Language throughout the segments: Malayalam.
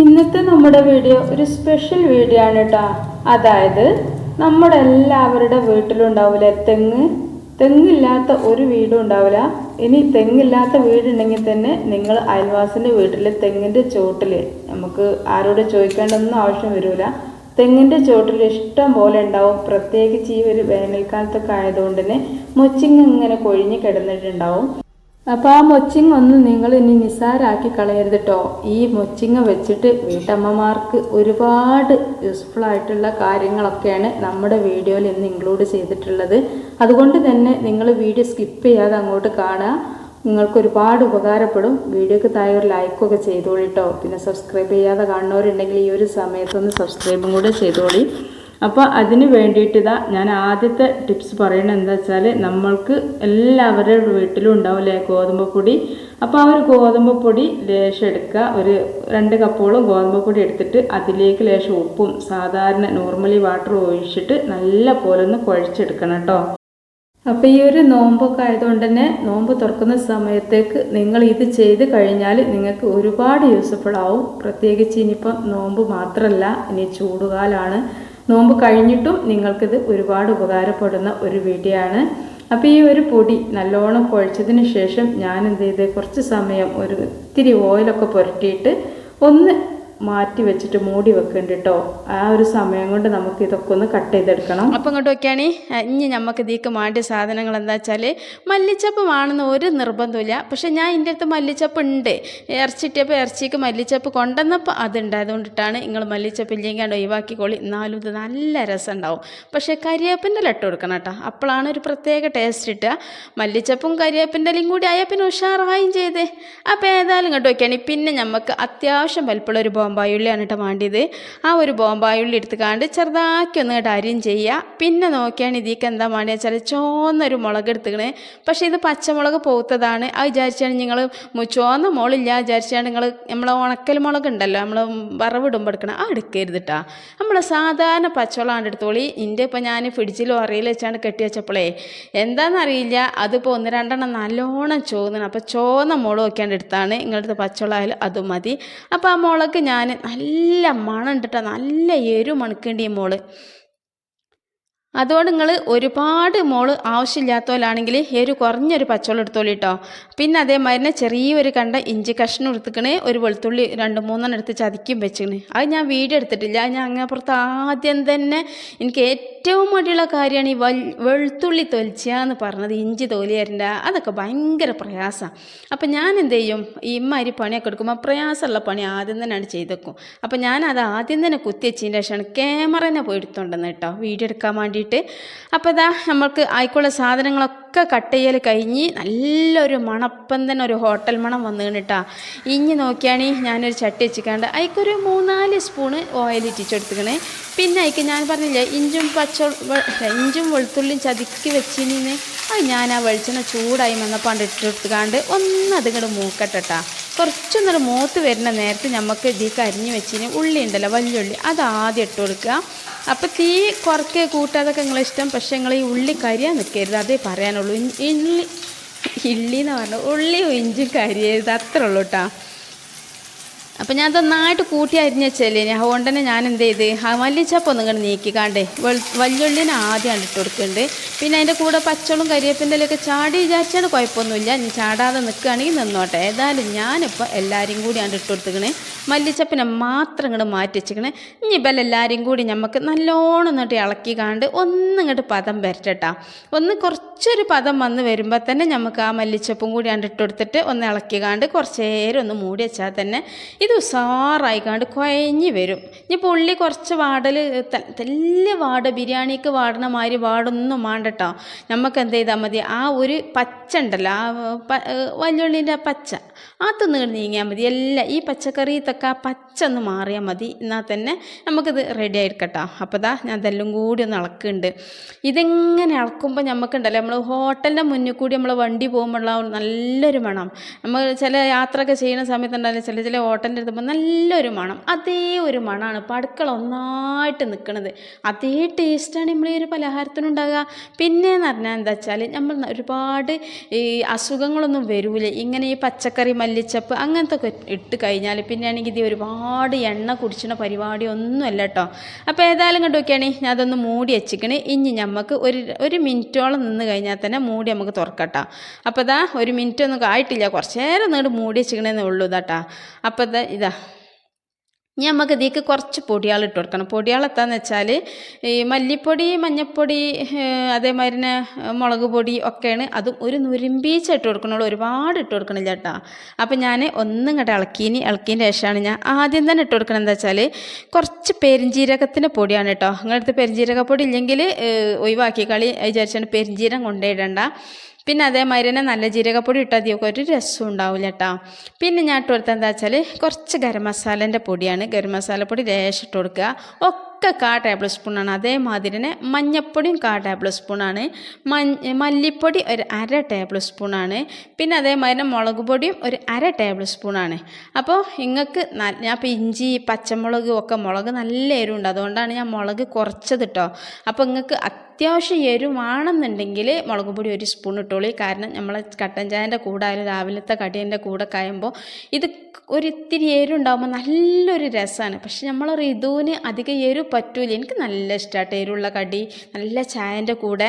ഇന്നത്തെ നമ്മുടെ വീഡിയോ ഒരു സ്പെഷ്യൽ വീഡിയോ ആണ് കേട്ടോ അതായത് നമ്മുടെ എല്ലാവരുടെ വീട്ടിലുണ്ടാവില്ല തെങ്ങ്? തെങ്ങില്ലാത്ത ഒരു വീടും ഉണ്ടാവില്ല ഇനി തെങ്ങില്ലാത്ത വീടുണ്ടെങ്കിൽ തന്നെ നിങ്ങൾ അയൽവാസിന്റെ വീട്ടിൽ തെങ്ങിന്റെ ചോട്ടിൽ നമുക്ക് ആരോട് ചോദിക്കേണ്ടതൊന്നും ആവശ്യം വരില്ല തെങ്ങിന്റെ ചോട്ടിൽ ഇഷ്ടം പോലെ ഉണ്ടാവും. പ്രത്യേകിച്ച് ഈ ഒരു വേനൽക്കാലത്തൊക്കെ ആയതുകൊണ്ട് തന്നെ മൊച്ചിങ് ഇങ്ങനെ കൊഴിഞ്ഞ് കിടന്നിട്ടുണ്ടാവും. അപ്പോൾ ആ മൊച്ചിങ് ഒന്നും നിങ്ങൾ ഇനി നിസാരാക്കി കളയരുത് കേട്ടോ ഈ മൊച്ചിങ് വെച്ചിട്ട് വീട്ടമ്മമാർക്ക് ഒരുപാട് യൂസ്ഫുൾ ആയിട്ടുള്ള കാര്യങ്ങളൊക്കെയാണ് നമ്മുടെ വീഡിയോയിൽ ഇന്ന് ഇൻക്ലൂഡ് ചെയ്തിട്ടുള്ളത്. അതുകൊണ്ട് തന്നെ നിങ്ങൾ വീഡിയോ സ്കിപ്പ് ചെയ്യാതെ അങ്ങോട്ട് കാണുക. നിങ്ങൾക്ക് ഒരുപാട് ഉപകാരപ്പെടും. വീഡിയോക്ക് താഴെ ഒരു ലൈക്കൊക്കെ ചെയ്തോളി കേട്ടോ പിന്നെ സബ്സ്ക്രൈബ് ചെയ്യാതെ കാണുന്നവരുണ്ടെങ്കിൽ ഈ ഒരു സമയത്തൊന്ന് സബ്സ്ക്രൈബും കൂടെ ചെയ്തോളി. അപ്പോൾ അതിന് വേണ്ടിയിട്ട് ഇതാ ഞാൻ ആദ്യത്തെ ടിപ്സ് പറയുന്നത് എന്താ വെച്ചാൽ നമ്മൾക്ക് എല്ലാവരുടെ വീട്ടിലും ഉണ്ടാവില്ലേ ഗോതമ്പ് പൊടി. അപ്പോൾ ആ ഒരു ഗോതമ്പ് പൊടി ലേശം എടുക്കുക. ഒരു രണ്ട് കപ്പോളും ഗോതമ്പ് പൊടി എടുത്തിട്ട് അതിലേക്ക് ലേശം ഉപ്പും സാധാരണ നോർമലി വാട്ടർ ഒഴിച്ചിട്ട് നല്ല പോലെ ഒന്ന് കുഴച്ചെടുക്കണം കേട്ടോ. അപ്പോൾ ഈ ഒരു നോമ്പൊക്കെ ആയതുകൊണ്ട് തന്നെ നോമ്പ് തുറക്കുന്ന സമയത്തേക്ക് നിങ്ങൾ ഇത് ചെയ്ത് കഴിഞ്ഞാൽ നിങ്ങൾക്ക് ഒരുപാട് യൂസ്ഫുൾ ആവും. പ്രത്യേകിച്ച് ഇനിയിപ്പം നോമ്പ് മാത്രമല്ല ഇനി ചൂടുകാലാണ്. നോമ്പ് കഴിഞ്ഞിട്ടും നിങ്ങൾക്കിത് ഒരുപാട് ഉപകാരപ്പെടുന്ന ഒരു വീഡിയോ ആണ്. അപ്പോൾ ഈ ഒരു പൊടി നല്ലോണം കുഴച്ചതിന് ശേഷം ഞാൻ എന്ത് ചെയ്ത് കുറച്ച് സമയം ഒരു ഇത്തിരി ഓയിലൊക്കെ പുരട്ടിയിട്ട് ഒന്ന് മാറ്റി വെച്ചിട്ട് മൂടി വെക്കുന്നുണ്ട് കേട്ടോ ആ ഒരു സമയം കൊണ്ട് നമുക്ക് ഇതൊക്കെ ഒന്ന് കട്ട് ചെയ്തെടുക്കണം. അപ്പം ഇങ്ങോട്ട് നോക്കിയാണ് ഇനി നമുക്ക് ഇതിക്ക് മാറ്റിയ സാധനങ്ങൾ എന്താ വെച്ചാൽ മല്ലിച്ചപ്പ് വേണമെന്ന് ഒരു നിർബന്ധമില്ല പക്ഷേ ഞാൻ എന്റെ അടുത്ത് മല്ലിച്ചപ്പ് ഉണ്ട്. ഇറച്ചിട്ടപ്പോൾ ഇറച്ചിക്ക് മല്ലിച്ചപ്പ് കൊണ്ടുവന്നപ്പോൾ അതുണ്ട് അതുകൊണ്ടിട്ടാണ് നിങ്ങൾ മല്ലിച്ചപ്പ് ഇല്ലെങ്കിൽ ഒഴിവാക്കിക്കോളി. എന്നാലും ഇത് നല്ല രസം ഉണ്ടാവും പക്ഷേ കരിയേപ്പിന്റെ ലട്ട് കൊടുക്കണം കേട്ടോ. അപ്പോഴാണ് ഒരു പ്രത്യേക ടേസ്റ്റ് കിട്ടുക. മല്ലിച്ചപ്പും കരിയേപ്പിന്റെ ഇലയും കൂടി ആയാൽ പിന്നെ ഉഷാറായും ചെയ്തേ. അപ്പോൾ ഏതായാലും ഇങ്ങോട്ട് നോക്കിയാണ് പിന്നെ നമുക്ക് അത്യാവശ്യം വലിപ്പമുള്ള ഒരു ബോംബായുള്ളിയാണ് കേട്ടോ വേണ്ടിയത് ആ ഒരു ബോംബായുള്ളി എടുത്തുകാണ്ട് ചെറുതാക്കി ഒന്ന് കേട്ടോ അരിയും ചെയ്യുക. പിന്നെ നോക്കിയാണ് ഇതിക്ക് എന്താ വേണ്ടത് വെച്ചാൽ ചോന്നൊരു മുളക് എടുത്തുക്കണേ. പക്ഷേ ഇത് പച്ചമുളക് പൂത്തതാണ്. അത് വിചാരിച്ചാണ് നിങ്ങൾ ചോന്ന മുളില്ല വിചാരിച്ചാണ് നിങ്ങൾ നമ്മൾ ഉണക്കൽ മുളക് ഉണ്ടല്ലോ നമ്മൾ വറവിടുമ്പോൾ എടുക്കണം ആ എടുക്കരുത് കേട്ടോ നമ്മൾ സാധാരണ പച്ചവെള്ളമാണ് എടുത്തോളി. എന്റെ ഇപ്പോൾ ഞാൻ ഫ്രിഡ്ജിലോ അറിയിൽ വെച്ചാണ് കെട്ടി വെച്ചപ്പോഴേ എന്താണെന്നറിയില്ല അതിപ്പോൾ ഒന്ന് രണ്ടെണ്ണം നല്ലോണം ചോന്നണം. അപ്പോൾ ചോന്ന മുളക് നോക്കിയാണ്ട് എടുത്താണ്. നിങ്ങളുടെ പച്ചമുളകായാലും അതും മതി. അപ്പോൾ ആ മുളക് ഞാൻ നല്ല മണം ഉണ്ടിട്ടാ നല്ല എരു മണക്കേണ്ടി മോൾ. അതുകൊണ്ട് നിങ്ങൾ ഒരുപാട് മോൾ ആവശ്യമില്ലാത്തവരാണെങ്കിൽ ഒരു കുറഞ്ഞൊരു പച്ചവെള്ളം എടുത്തോളി കേട്ടോ പിന്നെ അതേമാതിരി ചെറിയൊരു കണ്ട ഇഞ്ചി കഷ്ണം എടുത്തുക്കണേ ഒരു വെളുത്തുള്ളി രണ്ട് മൂന്നെണ്ണം എടുത്ത് ചതിക്കും വെച്ചിക്കണേ. അത് ഞാൻ വീഡിയോ എടുത്തിട്ടില്ല. ഞാൻ അങ്ങപ്പുറത്ത് ആദ്യം തന്നെ എനിക്ക് ഏറ്റവും മടിയുള്ള കാര്യമാണ് ഈ വെളുത്തുള്ളി തൊലിച്ചാന്ന് പറഞ്ഞത് ഇഞ്ചി തോലിയരണ്ട അതൊക്കെ ഭയങ്കര പ്രയാസമാണ് അപ്പം ഞാൻ എന്ത് ചെയ്യും? ഈ ഇമ്മാതിരി പണിയൊക്കെ എടുക്കുമ്പോൾ പ്രയാസമുള്ള പണി ആദ്യം തന്നെയാണ് ചെയ്തേക്കും. അപ്പം ഞാൻ അത് ആദ്യം തന്നെ കുത്തി വെച്ചതിന്റെ ശേഷമാണ് ക്യാമറ തന്നെ പോയി എടുത്തോണ്ടെന്ന് കേട്ടോ. വീഡിയോ എടുക്കാൻ വേണ്ടിയിട്ട്. അപ്പോൾ ഇതാ നമ്മൾക്ക് ആയിക്കുള്ള സാധനങ്ങളൊക്കെ കട്ട് ചെയ്യൽ കഴിഞ്ഞ് നല്ലൊരു മണപ്പം തന്നെ ഒരു ഹോട്ടൽ മണം വന്നു കേട്ടാ ഇഞ്ഞി നോക്കിയാണെങ്കിൽ ഞാനൊരു ചട്ടി വെച്ചിക്കാണ്ട് അതിക്കൊരു മൂന്നാൽ സ്പൂണ് ഓയിൽ ഇറ്റിച്ചെടുത്തുക്കണേ പിന്നെ അതിക്ക് ഞാൻ പറഞ്ഞില്ലേ ഇഞ്ചും പച്ച ഇഞ്ചും വെളുത്തുള്ളിയും ചതുക്കി വെച്ചിന് അത് ഞാൻ ആ വെളിച്ചെണ്ണ ചൂടായി വന്നപ്പോൾ ഇട്ടെടുത്തുകാണ്ട് ഒന്ന് മൂക്കട്ടെട്ടാ. കുറച്ചൊന്നൊരു മൂത്ത് വരുന്ന നേരത്ത് നമുക്ക് ഇതിലേക്ക് അരിഞ്ഞ് വെച്ചിന് ഉള്ളി ഉണ്ടല്ലോ വലിയുള്ളി അത് ആദ്യം ഇട്ട് കൊടുക്കുക. അപ്പോൾ തീ കുറക്കേ കൂട്ടാതൊക്കെ നിങ്ങളെ ഇഷ്ടം പക്ഷേ നിങ്ങൾ ഈ ഉള്ളി കരിയാൻ നിൽക്കരുത് അതേ പറയാനുള്ളൂ. ഇള്ളി ഇള്ളി എന്ന് പറഞ്ഞു ഉള്ളിയും ഇഞ്ചും കരിയരുത് അത്രേ ഉള്ളൂ കേട്ടോ അപ്പം ഞാൻ നന്നായിട്ട് കൂട്ടി അരിഞ്ഞ് വെച്ചല്ലേ? അതുകൊണ്ട് തന്നെ ഞാൻ എന്ത് ചെയ്ത്? മല്ലിച്ചപ്പ് ഒന്നും ഇങ്ങോട്ട് നീക്കിക്കാണ്ടേ വല്യുള്ളിനെ ആദ്യമാണ് ഇട്ട് കൊടുക്കുന്നുണ്ട് പിന്നെ അതിന്റെ കൂടെ പച്ചളും കരിവേപ്പിന്റെ ഒക്കെ ചാടി വിചാരിച്ചാണ് കുഴപ്പമൊന്നുമില്ല. ഇനി ചാടാതെ നിൽക്കുകയാണെങ്കിൽ നിന്നോട്ടെ. ഏതായാലും ഞാനിപ്പോൾ എല്ലാവരും കൂടി ആണ് ഇട്ട് കൊടുത്തിക്കണേ. മല്ലിച്ചപ്പിനെ മാത്രം ഇങ്ങോട്ട് മാറ്റി വെച്ചിക്കണേ. ഇനി ഇപ്പം എല്ലാവരും കൂടി നമുക്ക് നല്ലോണം എന്നിട്ട് ഇളക്കി കാണ്ട് ഒന്ന് ഇങ്ങോട്ട് പദം വരട്ടെട്ടാ. ഒന്ന് കുറച്ചൊരു പദം വന്ന് വരുമ്പോൾ തന്നെ നമുക്ക് ആ മല്ലിച്ചപ്പും കൂടി ഇട്ട് കൊടുത്തിട്ട് ഒന്ന് ഇളക്കി കാണ്ട് കുറച്ച് നേരം ഒന്ന് മൂടി വെച്ചാൽ തന്നെ ഇത് ഉസാറായി കണ്ട് കുഴഞ്ഞ് വരും. ഇനിയിപ്പോൾ ഉള്ളി കുറച്ച് വാടൽ തെല്ല് വാട് ബിരിയാണിക്ക് വാടണ മാതിരി വാടൊന്നും വേണ്ടട്ടോ നമുക്ക് എന്ത് ചെയ്താൽ മതി? ആ ഒരു പച്ച ഉണ്ടല്ലോ ആ വല്ലുള്ളിന്റെ ആ പച്ച അതൊന്ന് നീങ്ങിയാൽ മതി. എല്ലാം ഈ പച്ചക്കറിത്തൊക്കെ ആ പച്ച ഒന്ന് മാറിയാൽ മതി. എന്നാൽ തന്നെ നമുക്കിത് റെഡി ആയിരിക്കട്ടോ. അപ്പോൾ ദാ ഞാൻ ഇതെല്ലാം കൂടി ഒന്ന് ഇളക്കുന്നുണ്ട് ഇതിങ്ങനെ ഇളക്കുമ്പോൾ നമുക്കുണ്ടല്ലോ നമ്മൾ ഹോട്ടലിന്റെ മുന്നിൽ കൂടി നമ്മൾ വണ്ടി പോകുമ്പോഴുള്ള ആ നല്ലൊരു മണം. നമ്മൾ ചില യാത്രയൊക്കെ ചെയ്യുന്ന സമയത്തുണ്ടല്ലോ ചില ചില ഹോട്ടലിന്റെ എടുത്തപ്പോൾ നല്ലൊരു മണം. അതേ ഒരു മണമാണ് ഇപ്പോൾ അടുക്കള ഒന്നായിട്ട് നിൽക്കുന്നത്. അതേ ടേസ്റ്റാണ് നമ്മൾ ഈ ഒരു പലഹാരത്തിനുണ്ടാകുക. പിന്നെയെന്ന് പറഞ്ഞാൽ എന്താ വെച്ചാൽ നമ്മൾ ഒരുപാട് ഈ അസുഖങ്ങളൊന്നും വരൂല. ഇങ്ങനെ ഈ പച്ചക്കറി മല്ലിച്ചപ്പ് അങ്ങനത്തെ ഒക്കെ ഇട്ട് കഴിഞ്ഞാൽ പിന്നെയാണെങ്കിൽ ഇത് ഒരുപാട് എണ്ണ കുടിച്ചണ പരിപാടി ഒന്നുമല്ല കേട്ടോ. അപ്പോൾ ഏതായാലും കണ്ടു നോക്കിയാണെങ്കിൽ ഞാൻ അതൊന്ന് മൂടി വെച്ചിക്കണേ. ഇനി നമുക്ക് ഒരു ഒരു മിനിറ്റോളം നിന്ന് കഴിഞ്ഞാൽ തന്നെ മൂടി നമുക്ക് തുറക്കട്ടോ അപ്പോൾ ഇതാ ഒരു മിനിറ്റ് ഒന്നും ആയിട്ടില്ല. കുറച്ചേരം നീണ്ട് മൂടി വെച്ചിക്കണേന്നേ ഉള്ളൂ ഇതാട്ടാ അപ്പോൾ ഇതാ ഇനി നമുക്ക് ഇതിലേക്ക് കുറച്ച് പൊടിയാൾ ഇട്ട് കൊടുക്കണം. പൊടിയാൾ എത്താന്ന് വെച്ചാൽ ഈ മല്ലിപ്പൊടി മഞ്ഞൾപ്പൊടി അതേമാതിരി തന്നെ മുളക് പൊടി ഒക്കെയാണ്. അതും ഒരു നുരുമ്പീച്ച ഇട്ട് കൊടുക്കണുള്ളൂ. ഒരുപാട് ഇട്ട് കൊടുക്കണില്ല കേട്ടോ. അപ്പം ഞാൻ ഒന്നും ഇങ്ങോട്ട് ഇളക്കീനി ഇളക്കിയതിന് ശേഷമാണ് ഞാൻ ആദ്യം തന്നെ ഇട്ട് കൊടുക്കണം എന്താ വെച്ചാൽ കുറച്ച് പെരിഞ്ജീരകത്തിന്റെ പൊടിയാണ് കേട്ടോ. നിങ്ങളടുത്ത് പെരിഞ്ജീരക പൊടി ഇല്ലെങ്കിൽ ഒഴിവാക്കി കളി വിചാരിച്ചാണ് പെരിഞ്ജീരകം കൊണ്ടുപോയിടണ്ട പിന്നെ അതേമാതിരി തന്നെ നല്ല ജീരകപ്പൊടി ഇട്ടാൽ മതിയൊക്കെ ഒരു രസം ഉണ്ടാവില്ല കേട്ടോ. പിന്നെ ഞാൻ ഇട്ട് കൊടുത്തത് എന്താ വെച്ചാൽ കുറച്ച് ഗരം മസാലേന്റെ പൊടിയാണ്. ഗരം മസാലപ്പൊടി ലേശം ഇട്ട് കൊടുക്കുക. ഒക്കെ കാ ടേബിൾ സ്പൂണാണ് അതേമാതിരി തന്നെ മഞ്ഞപ്പൊടിയും കാ ടേബിൾ സ്പൂണാണ് മല്ലിപ്പൊടി ഒരു അര ടേബിൾ സ്പൂണാണ് പിന്നെ അതേമാതിരി തന്നെ മുളക് പൊടിയും ഒരു അര ടേബിൾ സ്പൂണാണ് അപ്പോൾ നിങ്ങൾക്ക് ഞാൻ ഇപ്പോൾ ഇഞ്ചി പച്ചമുളക് ഒക്കെ മുളക് നല്ല എരിവുണ്ട്. അതുകൊണ്ടാണ് ഞാൻ മുളക് കുറച്ചത് കേട്ടോ അപ്പോൾ നിങ്ങൾക്ക് അത്യാവശ്യം എരുവാണെന്നുണ്ടെങ്കിൽ മുളക് പൊടി ഒരു സ്പൂൺ ഇട്ടോളി. കാരണം നമ്മൾ കട്ടൻ ചായന്റെ കൂടെ ആയാലും രാവിലത്തെ കടീന്റെ കൂടെ കായുമ്പോൾ ഇത് ഒരിത്തിരി എരുണ്ടാകുമ്പോൾ നല്ലൊരു രസമാണ് പക്ഷെ നമ്മൾ ഋതുവിന് അധികം എരു പറ്റൂല. എനിക്ക് നല്ല ഇഷ്ടമായിട്ട് എരുള്ള കടി നല്ല ചായന്റെ കൂടെ.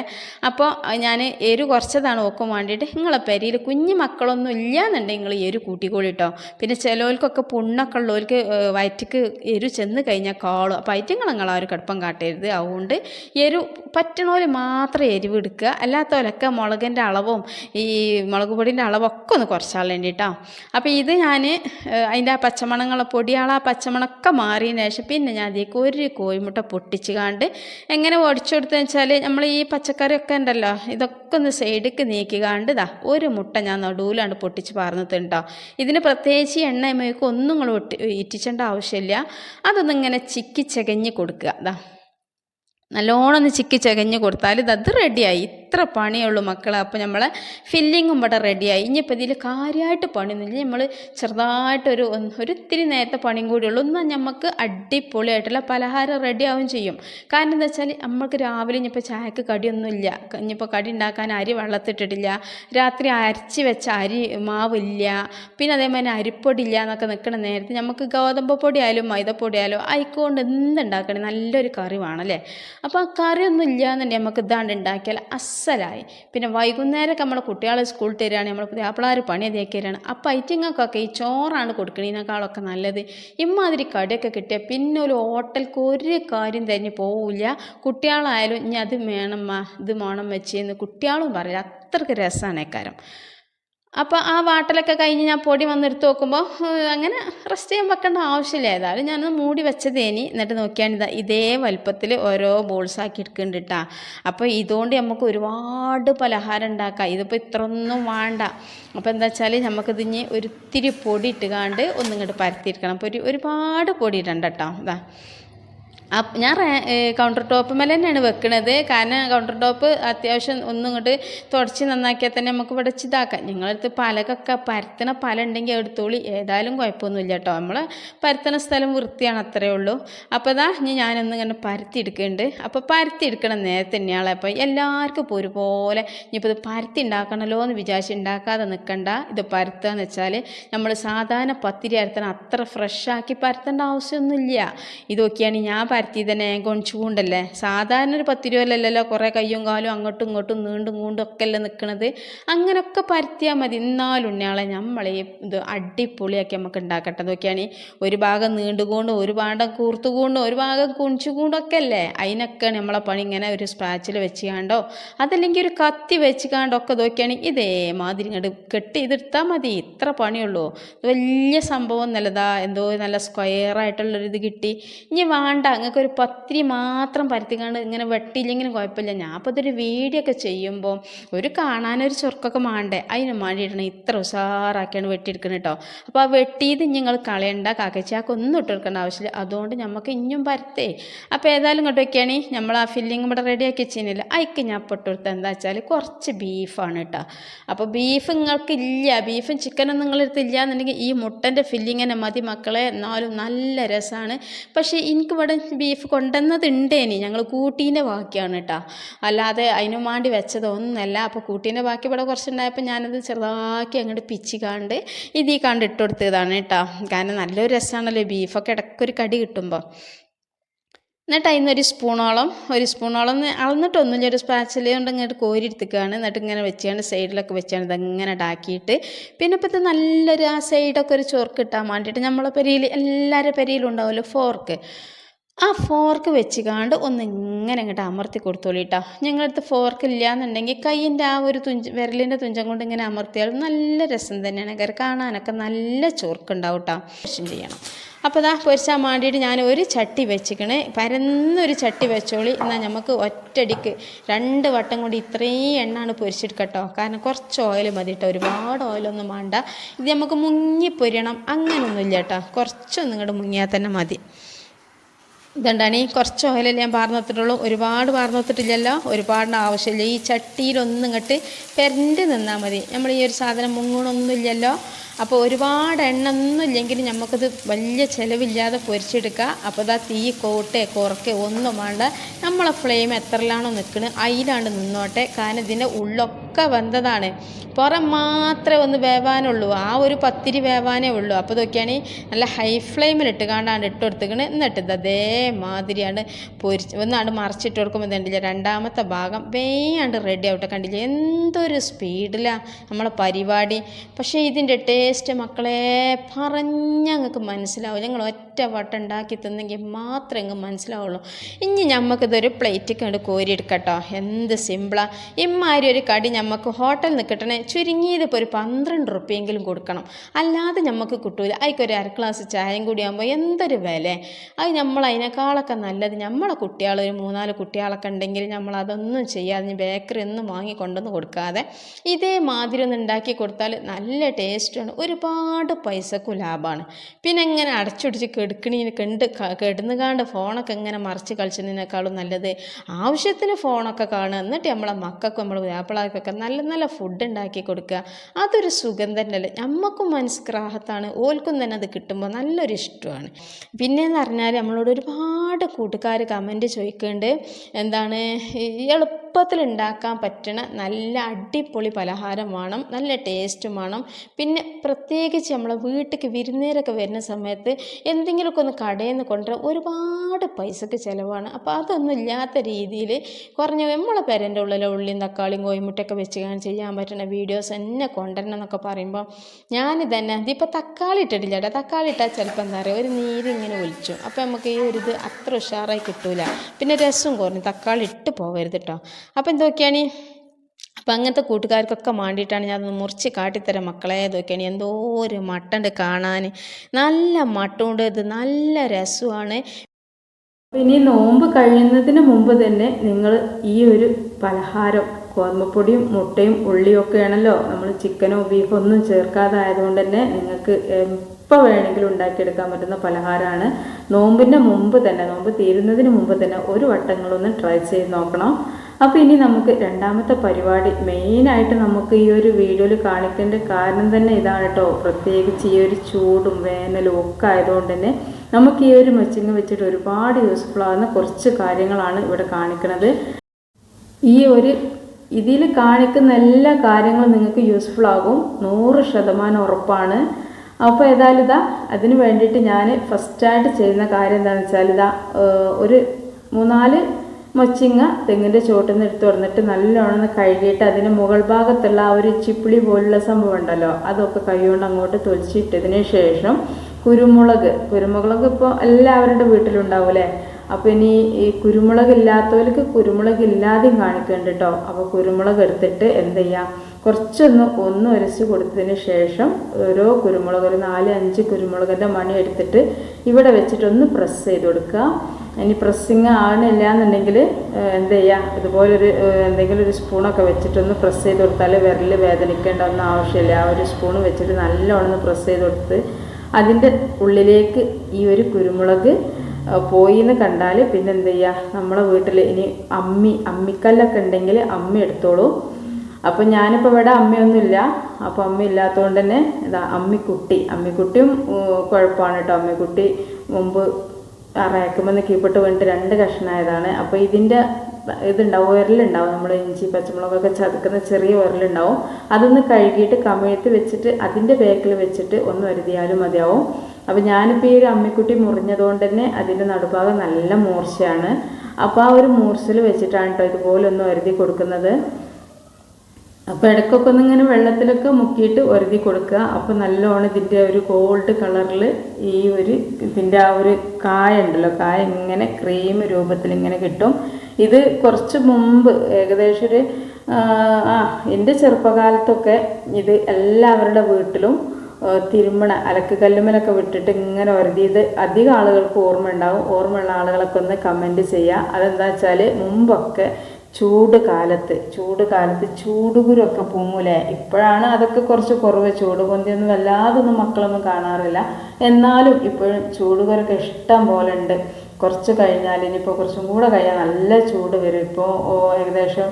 അപ്പോൾ ഞാൻ എരു കുറച്ചതാണ് ഓക്കും വേണ്ടിയിട്ട്. നിങ്ങളെ പെരിയിൽ കുഞ്ഞു മക്കളൊന്നും ഇല്ല എന്നുണ്ടെങ്കിൽ നിങ്ങൾ എരു കൂട്ടിക്കോളി കേട്ടോ പിന്നെ ചിലവർക്കൊക്കെ പുണ്ണൊക്കെ ഉള്ളവർക്ക് വയറ്റിക്ക് എരു ചെന്ന് കഴിഞ്ഞാൽ കാളും. അപ്പോൾ ഐറ്റങ്ങൾ നിങ്ങൾ ആ ഒരു കടുപ്പം കാട്ടരുത്. അതുകൊണ്ട് എരു പറ്റണോര് മാത്രം എരിവ് എടുക്കുക. അല്ലാത്തവരൊക്കെ മുളകിന്റെ അളവും ഈ മുളക് പൊടിന്റെ അളവൊക്കെ ഒന്ന് കുറച്ചാൽ വേണ്ടിയിട്ടോ അപ്പോൾ ഇത് ഞാൻ അതിന്റെ ആ പച്ചമണങ്ങളെ പൊടിയാളെ ആ പച്ചമണമൊക്കെ മാറിയതിന് ശേഷം പിന്നെ ഞാൻ അതിലേക്ക് ഒരു കോഴിമുട്ട പൊട്ടിച്ച് കാണ്ട് എങ്ങനെ ഒടിച്ചു കൊടുത്തതെന്ന് വെച്ചാൽ നമ്മൾ ഈ പച്ചക്കറിയൊക്കെ ഉണ്ടല്ലോ ഇതൊക്കെ ഒന്ന് സൈഡിലേക്ക് നീക്കിക്കാണ്ട് ഇതാ ഒരു മുട്ട ഞാൻ നടുവിലാണ് പൊട്ടിച്ച് പാർന്നിട്ടുണ്ടോ ഇതിന് പ്രത്യേകിച്ച് എണ്ണ ഒന്നും നിങ്ങൾ ഇറ്റിച്ചേണ്ട ആവശ്യമില്ല. അതൊന്നിങ്ങനെ ചിക്കി ചകഞ്ഞ് കൊടുക്കുക ഇതാ നല്ലോണം ഒന്ന് ചിക്കി ചകഞ്ഞ് കൊടുത്താൽ ഇത് റെഡിയായി ഇത്ര പണിയുള്ളൂ മക്കളെ? അപ്പോൾ നമ്മളെ ഫില്ലിങ്ങും ഇവിടെ റെഡിയായി ഇനിയിപ്പോൾ ഇതിൽ കാര്യമായിട്ട് പണിയൊന്നുമില്ല. നമ്മൾ ചെറുതായിട്ടൊരു ഒരു ഇത്തിരി നേരത്തെ പണിയും കൂടി ഉള്ളൂ. എന്നാൽ നമുക്ക് അടിപൊളിയായിട്ടുള്ള പലഹാരം റെഡിയാവും ചെയ്യും. കാരണം എന്താ വെച്ചാൽ നമ്മൾക്ക് രാവിലെ ഇനിയിപ്പോൾ ചായക്ക് കടിയൊന്നുമില്ല. ഇനിയിപ്പോൾ കടി ഉണ്ടാക്കാൻ അരി വെള്ളത്തിട്ടിട്ടില്ല. രാത്രി അരച്ച് വെച്ച അരി മാവില്ല. പിന്നെ അതേമാതിരി അരിപ്പൊടി ഇല്ല എന്നൊക്കെ നിൽക്കുന്ന നേരത്തെ നമുക്ക് ഗോതമ്പ് പൊടി ആയാലും മൈദപ്പൊടി എന്തുണ്ടാക്കണേ? നല്ലൊരു കറി വേണം അല്ലേ? അപ്പോൾ ആ കറിയൊന്നും ഇല്ല എന്നുണ്ടെങ്കിൽ നമുക്ക് ഇതാണ്ട് ഉണ്ടാക്കിയാൽ അസ്സലായി പിന്നെ വൈകുന്നേരമൊക്കെ നമ്മളെ കുട്ടികളെ സ്കൂൾ തരികയാണ് നമ്മൾ പുതിയാപ്പിളാർ പണി അതൊക്കെ തരികയാണ്. അപ്പോൾ ഐറ്റിങ്ങൾക്കൊക്കെ ഈ ചോറാണ് കൊടുക്കണേനേക്കാളൊക്കെ നല്ലത്. ഇമ്മാതിരി കടിയൊക്കെ കിട്ടിയാൽ പിന്നെ ഒരു ഹോട്ടൽക്ക് ഒരു കാര്യം തന്നെ പോവില്ല. കുട്ടികളായാലും ഇനി അത് വേണം ഇത് വേണം വെച്ചെന്ന് കുട്ടികളും പറയില്ല. അത്രയ്ക്ക് രസമാണ് ഏക്കാരം അപ്പോൾ ആ വാട്ടലൊക്കെ കഴിഞ്ഞ് ഞാൻ പൊടി വന്നെടുത്ത് നോക്കുമ്പോൾ അങ്ങനെ റെസ്റ്റ് ചെയ്യാൻ വെക്കേണ്ട ആവശ്യമില്ല. ഏതായാലും ഞാനത് മൂടി വെച്ചതേനി എന്നിട്ട് നോക്കിയാണ് ഇതാ ഇതേ വലുപ്പത്തിൽ ഓരോ ബോൾസ് ആക്കി എടുക്കുന്നുണ്ട് അപ്പോൾ ഇതുകൊണ്ട് നമുക്ക് ഒരുപാട് പലഹാരം ഉണ്ടാക്കാം. ഇതിപ്പോൾ ഇത്രയൊന്നും വേണ്ട. അപ്പോൾ എന്താ വെച്ചാൽ നമുക്കിത് ഇനി ഒരിത്തിരി പൊടി ഇട്ടുകാണ്ട് ഒന്നിങ്ങോട്ട് പരത്തിയിരിക്കണം അപ്പോൾ ഒരു ഒരുപാട് പൊടി ഇടണ്ട കേട്ടോ ഇതാ. ഞാൻ കൗണ്ടർ ടോപ്പ് മേലെ തന്നെയാണ് വെക്കുന്നത് കാരണം കൗണ്ടർ ടോപ്പ് അത്യാവശ്യം ഒന്നും ഇങ്ങോട്ട് തുടച്ച് നന്നാക്കിയാൽ തന്നെ നമുക്ക് ഇവിടെ ഇതാക്കാം. ഞങ്ങളടുത്ത് പലകൊക്കെ പരത്തണ പല ഉണ്ടെങ്കിൽ എടുത്തോളി. ഏതായാലും കുഴപ്പമൊന്നുമില്ല കേട്ടോ. നമ്മൾ പരത്തണ സ്ഥലം വൃത്തിയാണ് അത്രയേ ഉള്ളൂ. അപ്പോൾ ഇതാ ഇനി ഞാനൊന്ന് ഇങ്ങനെ പരത്തി എടുക്കുന്നുണ്ട് അപ്പോൾ പരത്തി എടുക്കണം നേരത്തെ തന്നെയാണ്. അപ്പോൾ എല്ലാവർക്കും ഇപ്പോൾ ഒരുപോലെ ഇനിയിപ്പോൾ ഇത് പരത്തി ഉണ്ടാക്കണമല്ലോ എന്ന് വിചാരിച്ച് ഉണ്ടാക്കാതെ നിൽക്കണ്ട. ഇത് പരത്തുക എന്ന് വെച്ചാൽ നമ്മൾ സാധാരണ പത്തിരി അരത്തണം അത്ര ഫ്രഷാക്കി പരത്തേണ്ട ആവശ്യമൊന്നുമില്ല. ഇതൊക്കെയാണ് ഞാൻ പരത്തി തന്നെ കൊഞ്ചുകൊണ്ടല്ലേ? സാധാരണ ഒരു പത്ത് രൂപയിലല്ലല്ലോ കുറേ കയ്യും കാലും അങ്ങോട്ടും ഇങ്ങോട്ടും നീണ്ടും കൂണ്ടും ഒക്കെ അല്ലേ നിൽക്കണത് അങ്ങനെയൊക്കെ പരത്തിയാൽ മതി. എന്നാലും ഉണ്ണിയാളെ നമ്മളെ ഇത് അടിപൊളിയാക്കി നമുക്ക് ഉണ്ടാക്കട്ടെ നോക്കിയാണ് ഒരു ഭാഗം നീണ്ടുകൊണ്ടും ഒരു ഭാഗം കൂർത്തുകൊണ്ടും ഒരു ഭാഗം കുണിച്ചുകൊണ്ടൊക്കെ അല്ലേ അതിനൊക്കെയാണ് നമ്മളെ പണി ഇങ്ങനെ ഒരു സ്ക്രാച്ചിൽ വെച്ച് കാണ്ടോ അതല്ലെങ്കിൽ ഒരു കത്തി വെച്ച് കാണ്ടൊക്കെ നോക്കിയാണെങ്കിൽ ഇതേമാതിരി ഇങ്ങോട്ട് കെട്ടി ഇതെടുത്താൽ മതി. ഇത്ര പണിയുള്ളൂ. വലിയ സംഭവം നല്ലതാ എന്തോ നല്ല സ്ക്വയർ ആയിട്ടുള്ളൊരിത് കിട്ടി. ഇനി വേണ്ട നിങ്ങൾക്ക് ഒരു പത്തിരി മാത്രം പരത്തിക്കാണ്ട് ഇങ്ങനെ വെട്ടിയില്ലെങ്കിലും കുഴപ്പമില്ല. ഞാൻ അപ്പോൾ ഇതൊരു വീഡിയോ ഒക്കെ ചെയ്യുമ്പോൾ ഒരു കാണാനൊരു ചുർക്കൊക്കെ മാണ്ടേ. അതിന് മാണ്ടിയിടണം ഇത്ര ഉഷാറാക്കിയാണ് വെട്ടിയെടുക്കുന്നത് കേട്ടോ അപ്പോൾ ആ വെട്ടിയത് നിങ്ങൾ കളയണ്ട കാക്കച്ചാക്ക് ഒന്നും ഇട്ട് കൊടുക്കേണ്ട ആവശ്യമില്ല. അതുകൊണ്ട് നമുക്ക് ഇനിയും പരത്തേ. അപ്പോൾ ഏതായാലും ഇങ്ങോട്ട് വയ്ക്കുകയാണ് നമ്മൾ ആ ഫില്ലിങ് ഇവിടെ റെഡിയാക്കി വെച്ചില്ല അതിക്ക് ഞാൻ പൊട്ട് കൊടുത്തത് എന്താ വെച്ചാൽ കുറച്ച് ബീഫാണ് കേട്ടോ അപ്പോൾ ബീഫ് നിങ്ങൾക്ക് ഇല്ല. ബീഫും ചിക്കനും നിങ്ങളെടുത്ത് ഇല്ല എന്നുണ്ടെങ്കിൽ ഈ മുട്ടന്റെ ഫില്ലിങ് തന്നെ മതി മക്കളെ. എന്നാലും നല്ല രസമാണ് പക്ഷേ എനിക്ക് ഇവിടെ ബീഫ് കൊണ്ടുവന്നത് ഉണ്ടേനി ഞങ്ങൾ കൂട്ടീന്റെ ബാക്കിയാണ് കേട്ടോ. അല്ലാതെ അതിനു വേണ്ടി വെച്ചതൊന്നുമല്ല. അപ്പോൾ കൂട്ടീന്റെ ബാക്കി ഇവിടെ കുറച്ചുണ്ടായപ്പോൾ ഞാനത് ചെറുതാക്കി അങ്ങോട്ട് പിച്ചി കാണ്ട് ഇതീ കണ്ട് ഇട്ട് കൊടുത്തതാണ് കേട്ടോ. കാരണം നല്ലൊരു രസമാണല്ലോ ബീഫൊക്കെ ഇടയ്ക്കൊരു കടി കിട്ടുമ്പോൾ എന്നിട്ട് അതിന് ഒരു സ്പൂണോളം ഒരു സ്പൂണോളം ന്ന് അളന്നിട്ടൊന്നുമില്ല. ഒരു സ്പാച്ചിൽ കൊണ്ട് ഇങ്ങോട്ട് കോരി എടുത്തേക്കാണ് എന്നിട്ട് ഇങ്ങനെ വെച്ചാണ് സൈഡിലൊക്കെ വെച്ചാണ് ഇതങ്ങനെ ഇടാക്കിയിട്ട് പിന്നെ ഇപ്പോൾ ഇത് നല്ലൊരു ആ സൈഡൊക്കെ ഒരു ചോർക്ക് കിട്ടാൻ വേണ്ടിയിട്ട് നമ്മളെ പെരിയിൽ എല്ലാവരുടെ പെരിയിലും ഉണ്ടാവുമല്ലോ ഫോർക്ക് ആ ഫോർക്ക് വെച്ച് കാണ്ട് ഒന്ന് ഇങ്ങനെ അങ്ങോട്ട് അമർത്തി കൊടുത്തോളൂ കേട്ടോ ഞങ്ങളടുത്ത് ഫോർക്ക് ഇല്ല എന്നുണ്ടെങ്കിൽ കൈയിന്റെ ആ ഒരു തുഞ്ച് വിരലിന്റെ തുഞ്ചം കൊണ്ട് ഇങ്ങനെ അമർത്തിയാൽ നല്ല രസം തന്നെയാണ്. കയറി കാണാനൊക്കെ നല്ല ചോർക്കുണ്ടാവും കേട്ടോ ചെയ്യണം. അപ്പോൾ ദാ പൊരിച്ചാൻ വേണ്ടിയിട്ട് ഞാൻ ഒരു ചട്ടി വെച്ചിക്കണ്. പരന്നൊരു ചട്ടി വെച്ചോളി. എന്നാൽ നമുക്ക് ഒറ്റടിക്ക് രണ്ട് വട്ടം കൊണ്ട് ഇത്രയും എണ്ണാണ് പൊരിച്ചെടുക്കട്ടോ. കാരണം കുറച്ച് ഓയിൽ മതി കേട്ടോ ഒരുപാട് ഓയിലൊന്നും വേണ്ട. ഇത് നമുക്ക് മുങ്ങി പൊരിയണം. അങ്ങനെയൊന്നുമില്ല കേട്ടോ കുറച്ചൊന്നും ഇങ്ങോട്ട് മുങ്ങിയാൽ തന്നെ മതി. ഇതുണ്ടാണ് ഈ കുറച്ച് ഓയിലല്ലേ ഞാൻ പാർന്നിട്ടുള്ളൂ ഒരുപാട് പാർന്നിട്ടില്ലല്ലോ ഒരുപാട് ആവശ്യമില്ല. ഈ ചട്ടിയിലൊന്നും ഇങ്ങോട്ട് പെരണ്ട് നിന്നാൽ മതി. നമ്മൾ ഈ ഒരു സാധനം മുങ്ങണമൊന്നുമില്ലല്ലോ അപ്പോൾ ഒരുപാട് എണ്ണ ഒന്നും ഇല്ലെങ്കിൽ നമുക്കത് വലിയ ചിലവില്ലാതെ പൊരിച്ചെടുക്കുക അപ്പോൾ ഇതാ തീ കോട്ടെ കുറക്കെ ഒന്നും വേണ്ട. നമ്മളെ ഫ്ലെയിം എത്രയിലാണോ നിൽക്കുന്നത് അതിലാണ് നിന്നോട്ടെ. കാരണം ഇതിന്റെ ഉള്ളൊക്കെ വെന്തതാണ് പുറം മാത്രമേ ഒന്ന് വേവാനുള്ളൂ. ആ ഒരു പത്തിരി വേവാനേ ഉള്ളൂ. അപ്പോൾ ഇതൊക്കെയാണ് നല്ല ഹൈ ഫ്ലെയിമിൽ ഇട്ട് കാണ്ടാണ്ട് ഇട്ട് കൊടുത്തിക്കണ് എന്നിട്ട് ഇത് അതേമാതിരിയാണ് പൊരിച്ച് ഒന്നാണ്ട് മറിച്ചിട്ട് കൊടുക്കുമ്പോൾ കണ്ടില്ല? രണ്ടാമത്തെ ഭാഗം വേയാണ്ട് റെഡി ആവട്ടെ കണ്ടില്ല? എന്തൊരു സ്പീഡിലാണ് നമ്മളെ പരിപാടി. പക്ഷേ ഇതിന്റെ ടേസ്റ്റ് മക്കളെ പറഞ്ഞങ്ങൾക്ക് മനസ്സിലാവും. ഞങ്ങൾ ഒറ്റ വട്ടം ഉണ്ടാക്കി തിന്നെങ്കിൽ മാത്രമേ ഇങ്ങ് മനസ്സിലാവുള്ളൂ. ഇനി ഞമ്മക്കിതൊരു പ്ലേറ്റ് കണ്ട് കോരിയെടുക്കട്ടോ. എന്ത് സിമ്പിളാണ് ഇമ്മാരി ഒരു കടി നമുക്ക് ഹോട്ടലിൽ നിന്ന് കിട്ടണേ ചുരുങ്ങിയത് ഇപ്പോൾ ഒരു പന്ത്രണ്ട് റുപ്യെങ്കിലും കൊടുക്കണം. അല്ലാതെ നമുക്ക് കിട്ടൂല. അതിക്കൊരു അര ഗ്ലാസ് ചായയും കൂടി ആകുമ്പോൾ എന്തൊരു വില. അത് നമ്മൾ അതിനേക്കാളൊക്കെ നല്ലത് നമ്മളെ കുട്ടികൾ ഒരു മൂന്നാൽ കുട്ടികളൊക്കെ ഉണ്ടെങ്കിൽ നമ്മൾ അതൊന്നും ചെയ്യാതെ ബേക്കറി ഒന്നും വാങ്ങി കൊണ്ടുവന്ന് കൊടുക്കാതെ ഇതേമാതിരി ഒന്ന് ഉണ്ടാക്കി കൊടുത്താൽ നല്ല ടേസ്റ്റാണ് ഒരുപാട് പൈസക്കും ലാഭമാണ് പിന്നെ ഇങ്ങനെ അടച്ചുടിച്ച് കെടുക്കണീന് കണ്ട് കിടന്നു കാണ്ട് ഫോണൊക്കെ ഇങ്ങനെ മറിച്ച് കളിച്ചതിനേക്കാളും നല്ലത് ആവശ്യത്തിന് ഫോണൊക്കെ കാണുക. എന്നിട്ട് നമ്മളെ മക്കൾക്കും നമ്മൾ വ്യാപ്പിളാർക്കൊക്കെ നല്ല നല്ല ഫുഡ് ഉണ്ടാക്കി കൊടുക്കുക. അതൊരു സുഖം തന്നെയല്ലേ? നമുക്കും മനസ്സ് റാഹത്താണ് ഓൽക്കും തന്നെ അത് കിട്ടുമ്പോൾ നല്ലൊരു ഇഷ്ടമാണ്. പിന്നെയെന്ന് പറഞ്ഞാൽ നമ്മളോട് ഒരുപാട് കൂട്ടുകാർ കമന്റ് ചോദിക്കുന്നുണ്ട് എന്താണ്? എളുപ്പത്തിൽ ഉണ്ടാക്കാൻ പറ്റണ നല്ല അടിപൊളി പലഹാരം വേണം. നല്ല ടേസ്റ്റും വേണം. പിന്നെ പ്രത്യേകിച്ച് നമ്മളെ വീട്ടിലേക്ക് വിരുന്നേരൊക്കെ വരുന്ന സമയത്ത് എന്തെങ്കിലുമൊക്കെ ഒന്ന് കടയിൽ നിന്ന് കൊണ്ടുവരാൻ ഒരുപാട് പൈസക്ക് ചിലവാണ്. അപ്പോൾ അതൊന്നും ഇല്ലാത്ത രീതിയിൽ കുറഞ്ഞ നമ്മളെ പേരന്റെ ഉള്ളിലെ ഉള്ളിയും തക്കാളിയും കോയിമുട്ടൊക്കെ വെച്ച് കാണാൻ ചെയ്യാൻ പറ്റുന്ന വീഡിയോസ് എന്നെ കൊണ്ടുവരണം എന്നൊക്കെ പറയുമ്പോൾ ഞാനിതന്നെ ഇതിപ്പോൾ തക്കാളി ഇട്ടിട്ടില്ല കേട്ടോ. തക്കാളി ഇട്ടാൽ ചിലപ്പോൾ എന്താ പറയുക ഒരു നീരിങ്ങനെ ഒലിച്ചു. അപ്പോൾ നമുക്ക് ഈ ഒരു ഇത് അത്ര ഉഷാറായി കിട്ടൂല. പിന്നെ രസം കുറഞ്ഞു തക്കാളി ഇട്ട് പോകരുത് കേട്ടോ. അപ്പോൾ എന്തൊക്കെയാണ് അപ്പം അങ്ങനത്തെ കൂട്ടുകാർക്കൊക്കെ വേണ്ടിയിട്ടാണ് ഞാൻ മുറിച്ച് കാട്ടിത്തരാം മക്കളെ ഇതൊക്കെയാണ് എന്തോ ഒരു മട്ടുണ്ട് കാണാൻ. നല്ല മട്ടുണ്ട് ഇത് നല്ല രസമാണ്. ഇനി നോമ്പ് കഴിയുന്നതിന് മുമ്പ് തന്നെ നിങ്ങൾ ഈ ഒരു പലഹാരം കോർമ്മപ്പൊടിയും മുട്ടയും ഉള്ളിയും ഒക്കെ ആണല്ലോ നമ്മൾ ചിക്കനോ ബീഫോ ഒന്നും ചേർക്കാതെ ആയതുകൊണ്ട് തന്നെ നിങ്ങൾക്ക് എപ്പോൾ വേണമെങ്കിലും ഉണ്ടാക്കിയെടുക്കാൻ പറ്റുന്ന പലഹാരമാണ്. നോമ്പിന്റെ മുമ്പ് തന്നെ നോമ്പ് തീരുന്നതിന് മുമ്പ് തന്നെ ഒരു വട്ടങ്ങളൊന്ന് ട്രൈ ചെയ്ത് നോക്കണം. അപ്പോൾ ഇനി നമുക്ക് രണ്ടാമത്തെ പരിപാടി. മെയിനായിട്ട് നമുക്ക് ഈ ഒരു വീഡിയോയിൽ കാണിക്കേണ്ട കാരണം തന്നെ ഇതാണ് കേട്ടോ പ്രത്യേകിച്ച് ഈ ഒരു ചൂടും വേനലും ഒക്കെ ആയതുകൊണ്ട് തന്നെ നമുക്ക് ഈ ഒരു മച്ചിങ്ങ വെച്ചിട്ട് ഒരുപാട് യൂസ്ഫുൾ ആകുന്ന കുറച്ച് കാര്യങ്ങളാണ് ഇവിടെ കാണിക്കുന്നത് ഈ ഒരു ഇതിൽ കാണിക്കുന്ന എല്ലാ കാര്യങ്ങളും നിങ്ങൾക്ക് യൂസ്ഫുൾ ആകും. നൂറ് ശതമാനം ഉറപ്പാണ്. അപ്പോൾ ഏതായാലും ഇതാ അതിന് വേണ്ടിയിട്ട് ഞാൻ ഫസ്റ്റായിട്ട് ചെയ്യുന്ന കാര്യം എന്താണെന്ന് വെച്ചാൽ ഇതാ ഒരു മൂന്നാൽ മച്ചിങ്ങ തെങ്ങിന്റെ ചുവട്ടിൽ നിന്ന് എടുത്ത് തുറന്നിട്ട് നല്ലോണം കഴുകിയിട്ട് അതിന് മുകൾ ഭാഗത്തുള്ള ആ ഒരു ചിപ്പിളി പോലുള്ള സംഭവം ഉണ്ടല്ലോ അതൊക്കെ കൈകൊണ്ട് അങ്ങോട്ട് തൊലിച്ചിട്ടതിന് ശേഷം കുരുമുളക് കുരുമുളക് ഇപ്പോൾ എല്ലാവരുടെ വീട്ടിലുണ്ടാവൂലേ അപ്പോൾ ഇനി ഈ കുരുമുളക് ഇല്ലാത്തവർക്ക് കുരുമുളക് ഇല്ലാതെയും കാണിക്കുന്നുണ്ട് കേട്ടോ അപ്പോൾ കുരുമുളക് എടുത്തിട്ട് എന്ത് ചെയ്യുക കുറച്ചൊന്ന് ഒന്ന് ഉരച്ച് കൊടുത്തതിന് ശേഷം ഓരോ കുരുമുളക് ഒരു നാല് അഞ്ച് കുരുമുളകിന്റെ മണി എടുത്തിട്ട് ഇവിടെ വെച്ചിട്ട് ഒന്ന് പ്രസ് ചെയ്ത് കൊടുക്കുക. ഇനി പ്രസ്സിങ് ആണില്ല എന്നുണ്ടെങ്കിൽ എന്ത് ചെയ്യുക ഇതുപോലൊരു എന്തെങ്കിലും ഒരു സ്പൂണൊക്കെ വെച്ചിട്ടൊന്ന് പ്രസ് ചെയ്ത് കൊടുത്താൽ വിരൽ വേദനിക്കേണ്ട ഒന്നും ആവശ്യമില്ല. ആ ഒരു സ്പൂൺ വെച്ചിട്ട് നല്ലോണം പ്രസ് ചെയ്ത് കൊടുത്ത് അതിന്റെ ഉള്ളിലേക്ക് ഈ ഒരു കുരുമുളക് പോയി എന്ന് കണ്ടാൽ പിന്നെ എന്ത് ചെയ്യുക നമ്മളെ വീട്ടിൽ ഇനി അമ്മി അമ്മിക്കല്ലൊക്കെ ഉണ്ടെങ്കിൽ അമ്മി എടുത്തോളൂ. അപ്പം ഞാനിപ്പോൾ ഇവിടെ അമ്മയൊന്നുമില്ല. അപ്പോൾ അമ്മ ഇല്ലാത്തതുകൊണ്ട് തന്നെ ഇതാ അമ്മിക്കുട്ടി. അമ്മിക്കുട്ടിയും കുഴപ്പമാണ് കേട്ടോ. അമ്മിക്കുട്ടി മുമ്പ് ആ റാക്കുമെന്ന് കീപ്പിട്ട് വീണിട്ട് രണ്ട് കഷ്ണമായതാണ്. അപ്പോൾ ഇതിന്റെ ഇതുണ്ടാവും ഉരലുണ്ടാവും നമ്മൾ ഇഞ്ചി പച്ചമുളകൊക്കെ ചതുക്കുന്ന ചെറിയ ഉരലുണ്ടാവും അതൊന്ന് കഴുകിയിട്ട് കമിഴ്ത്ത് വെച്ചിട്ട് അതിന്റെ ബേക്കിൽ വെച്ചിട്ട് ഒന്ന് വരുതിയാലും മതിയാവും. അപ്പോൾ ഞാനിപ്പോൾ ഈ ഒരു അമ്മിക്കുട്ടി മുറിഞ്ഞതുകൊണ്ട് തന്നെ അതിന്റെ നടുഭാഗം നല്ല മൂർച്ചയാണ്. അപ്പോൾ ആ ഒരു മൂർച്ചയിൽ വെച്ചിട്ടാണ് കേട്ടോ ഇതുപോലെ ഒന്ന് വരുതി കൊടുക്കുന്നത്. അപ്പോൾ ഇടയ്ക്കൊക്കെ ഒന്ന് ഇങ്ങനെ വെള്ളത്തിലൊക്കെ മുക്കിയിട്ട് ഒരുതി കൊടുക്കുക. അപ്പോൾ നല്ലോണം ഇതിന്റെ ഒരു ഗോൾഡ് കളറിൽ ഈ ഒരു ഇതിന്റെ ആ ഒരു കായ ഉണ്ടല്ലോ കായ ഇങ്ങനെ ക്രീം രൂപത്തിൽ ഇങ്ങനെ കിട്ടും. ഇത് കുറച്ച് മുമ്പ് ഏകദേശം ഒരു ആ, എന്റെ ചെറുപ്പകാലത്തൊക്കെ ഇത് എല്ലാവരുടെ വീട്ടിലും തിരുമണ അലക്ക് കല്ലുമ്മലൊക്കെ വിട്ടിട്ട് ഇങ്ങനെ ഒരുതിയത് അധികം ആളുകൾക്ക് ഓർമ്മ ഉണ്ടാവും ഓർമ്മയുള്ള ആളുകളൊക്കെ ഒന്ന് കമന്റ് ചെയ്യുക. അതെന്താ വെച്ചാൽ മുമ്പൊക്കെ ചൂട് കാലത്ത് ചൂട് കാലത്ത് ചൂടുകുരൊക്കെ പൊങ്ങൂലേ? ഇപ്പോഴാണ് അതൊക്കെ കുറച്ച് കുറവ്. ചൂട് പൊന്തിയൊന്നും വല്ലാതൊന്നും മക്കളൊന്നും കാണാറില്ല. എന്നാലും ഇപ്പോഴും ചൂടുകുരൊക്കെ ഇഷ്ടം പോലെ ഉണ്ട്. കുറച്ച് കഴിഞ്ഞാൽ ഇനിയിപ്പോൾ കുറച്ചും കൂടെ കഴിഞ്ഞാൽ നല്ല ചൂട് വരും. ഇപ്പോൾ ഏകദേശം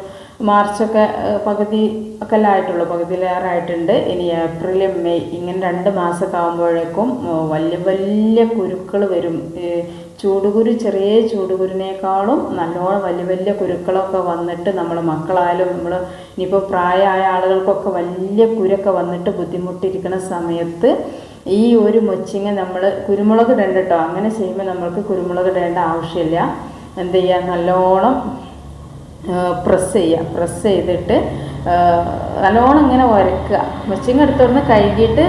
മാർച്ചൊക്കെ പകുതി ഒക്കെ അല്ലേ ആയിട്ടുള്ളൂ. പകുതിയിലേറായിട്ടുണ്ട് ഇനി ഏപ്രിൽ മെയ് ഇങ്ങനെ രണ്ട് മാസമൊക്കെ ആകുമ്പോഴേക്കും വലിയ വലിയ കുരുക്കൾ വരും. ചൂടുകുരു ചെറിയ ചൂടുകുരുവിനേക്കാളും നല്ലോണം വലിയ വലിയ കുരുക്കളൊക്കെ വന്നിട്ട് നമ്മൾ മക്കളായാലും നമ്മൾ ഇനിയിപ്പോൾ പ്രായമായ ആളുകൾക്കൊക്കെ വലിയ കുരൊക്കെ വന്നിട്ട് ബുദ്ധിമുട്ടിരിക്കുന്ന സമയത്ത് ഈ ഒരു മൊച്ചിങ്ങ നമ്മൾ കുരുമുളക് ഇടണ്ട അങ്ങനെ ചെയ്യുമ്പോൾ നമ്മൾക്ക് കുരുമുളക് ഇടേണ്ട ആവശ്യമില്ല. എന്ത് ചെയ്യുക നല്ലോണം പ്രസ് ചെയ്യുക പ്രസ് ചെയ്തിട്ട് നല്ലോണം ഇങ്ങനെ ഉരക്കുക മച്ചിങ്ങ എടുത്തോണ്ട് കഴുകിയിട്ട്